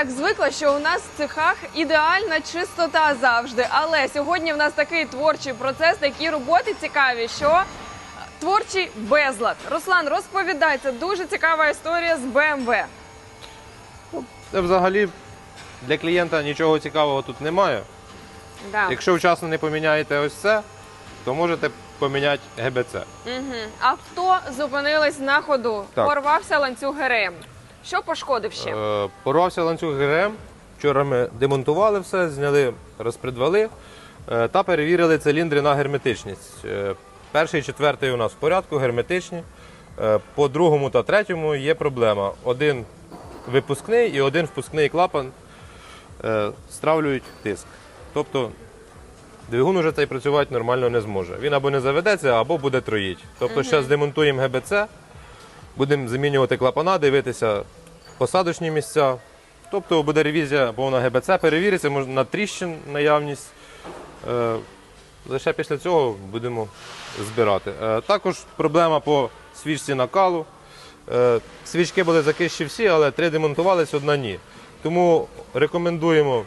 Так звикла, що у нас в цехах ідеальна чистота завжди. Але сьогодні в нас такий творчий процес, такі роботи цікаві, що е, творчий безлад. Руслан, розповідай, це дуже цікава історія з БМВ. Це взагалі для клієнта нічого цікавого тут немає. Да. Якщо вчасно не поміняєте ось це, то можете поміняти ГБЦ. Угу. Авто зупинилось на ходу, Так. порвався ланцюг ГРМ. Що пошкодив ще? Е, Порвався ланцюг ГРМ. Вчора ми демонтували все, зняли розпредвали е, та перевірили циліндри на герметичність. Е, Перший і четвертий у нас в порядку, герметичні. Е, По другому та третьому є проблема. Один випускний і один впускний клапан е, стравлюють тиск. Тобто двигун уже цей працювати нормально не зможе. Він або не заведеться, або буде троїть. Тобто зараз демонтуємо ГБЦ, будемо замінювати клапана, дивитися посадочні місця. Тобто буде ревізія повна ГБЦ, перевіриться може, на тріщин наявність. Е, Лише після цього будемо збирати. Е, Також проблема по свічці накалу. Е, Свічки були закищі всі, але три демонтувались, одна ні. Тому рекомендуємо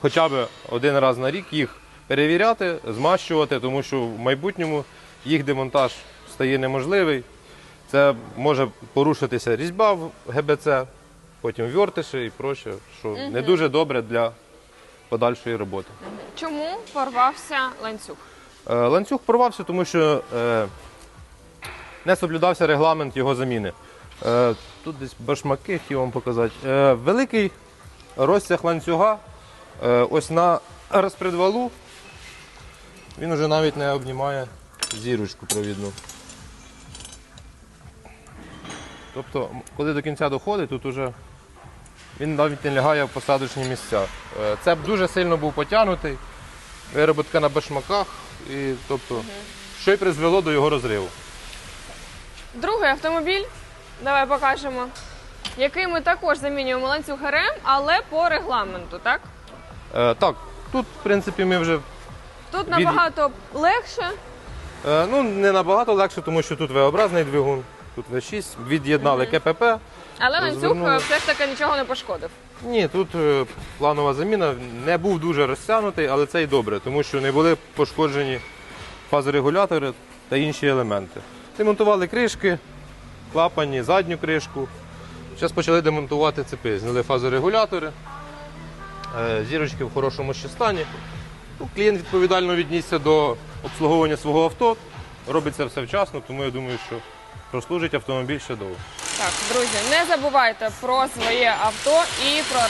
хоча б один раз на рік їх перевіряти, змащувати, тому що в майбутньому їх демонтаж стає неможливий. Це може порушитися різьба в ГБЦ, потім вертиші і проще, що не дуже добре для подальшої роботи. Чому порвався ланцюг? Е, Ланцюг порвався, тому що е, не соблюдався регламент його заміни. Е, Тут десь башмаки хотів вам показати. Е, Великий розтяг ланцюга е, ось на розпредвалу. Він вже навіть не обнімає зірочку провідну. Тобто, коли до кінця доходить, тут уже він навіть не лягає в посадочні місця. Е, Це б дуже сильно був потягнутий, вироботка на башмаках, і, тобто, що й призвело до його розриву. Другий автомобіль, давай покажемо, який ми також замінюємо ланцюг ГРМ, але по регламенту, так? Е, так, тут, в принципі, ми вже Тут набагато легше. е, ну, не набагато легше, тому що тут V-образний двигун, тут V6, від'єднали КПП. Але ланцюг Розвернули. е, все ж таки нічого не пошкодив. Ні, тут е, планова заміна не був дуже розтягнутий, але це й добре, тому що не були пошкоджені фазорегулятори та інші елементи. Демонтували кришки, клапані, задню кришку. Зараз почали демонтувати цепи. Зняли фазорегулятори, е, зірочки в хорошому ще стані. Ну, клієнт відповідально віднісся до обслуговування свого авто. Робиться все вчасно, тому я думаю, що прослужить автомобіль ще довго. Так, друзі, не забувайте про своє авто і про